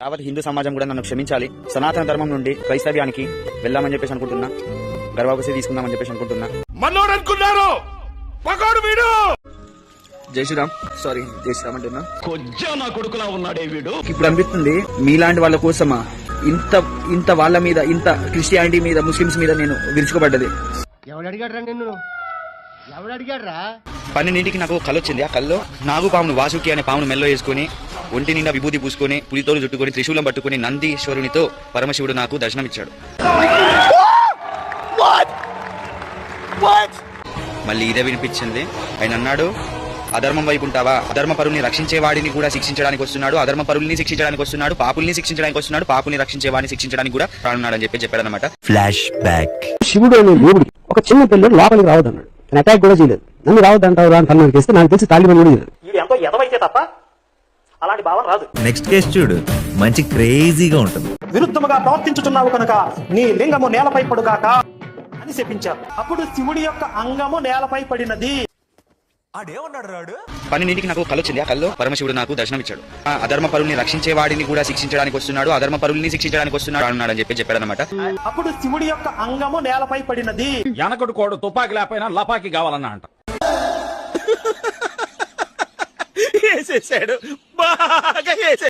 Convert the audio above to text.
యావత్ హిందూ సమాజం కూడా నన్ను క్షమించాలి. సనాతన ధర్మం నుండి క్రైస్తవ్యానికి వెళ్ళామని చెప్పేసి అనుకుంటున్నా. గర్భాపసి తీసుకుందామని చెప్పేసి అనుకుంటున్నా. మనోడు అనుకున్నారు పకోడు వీడు! జై శ్రీరామ్. సారీ జై శ్రీరామ్ అంటున్నా. కొజ్జా నా కొడుకులా ఉన్నాడే వీడు. ఇప్పుడు అనిపిస్తుంది మీలాంటి వాళ్ళ కోసమా? ఇంత ఇంత వాళ్ళ మీద ఇంత క్రిస్టియానిటీ మీద ముస్లిమ్స్ మీద నేను విరుచుకోబడ్డది ఎవడు అడిగాడ్రా నిన్ను? ఎవడు అడిగాడ్రా పన్నెండింటికి నాకు కళ్ళు వచ్చింది ఆ కళ్ళు నాగు పామును వాసుకి అనే పామును మెల్లో వేసుకుని ఒంటి నిండా విభూతి పూసుకొని పులితోలు చుట్టుకొని త్రిశూలం పట్టుకుని నందీశ్వరునితో పరమశివుడు నాకు దర్శనమిచ్చాడు. మళ్ళీ ఇదే వినిపించింది. ఆయన అన్నాడు అధర్మం వైపు ఉంటావా? అధర్మ పరుల్ని రక్షించే వాడిని కూడా శిక్షించడానికి వస్తున్నాడు. అధర్మ పరుల్ని శిక్షించడానికి వస్తున్నాడు. పాపుల్ని శిక్షించడానికి వస్తున్నాడు. పాపుల్ని రక్షించే వాడిని శిక్షించడానికి కూడా రానున్నాడు అని చెప్పి చెప్పాడు అనమాట ఫ్లాష్ బ్యాక్ శివుడు అనే దేవుడికి ఒక చిన్న పిల్లడు లోపలికి రావద్దన్నాడు. నేను అటాక్ కూడా చేయలేదు. నన్ను రావద్దంటావు రా అని నాకు తెలిసి తాలిబాన్ కూడా చేయలేదు నెక్స్ట్ కేసు చూడు. మంచి క్రేజీగా ఉంటుంది. విరుద్ధముగా ప్రవర్తించుచున్నావు కనుక నీ లింగము నేలపై పడుగాక అని శపించారు. అప్పుడు శివుడి యొక్క అంగము నేలపై పడినది. పన్నెండింటికి నాకు కళ్ళు వచ్చింది ఆ కళ్ళు పరమశివుడు నాకు దర్శనమిచ్చాడు ఆ అధర్మ పరుల్ని రక్షించే వాడిని కూడా శిక్షించడానికి వస్తున్నాడు. అధర్మ పరుల్ని శిక్షించడానికి వస్తున్నాడు అన్నాడు అని చెప్పి చెప్పాడు అనమాట అప్పుడు శివుడి యొక్క అంగము నేలపై పడినది. వెనకడు కోడు తుపాకి లేకపోయినా లపాకి కావాలన్నా అంట. వేసేసాడు 哇哈哈感谢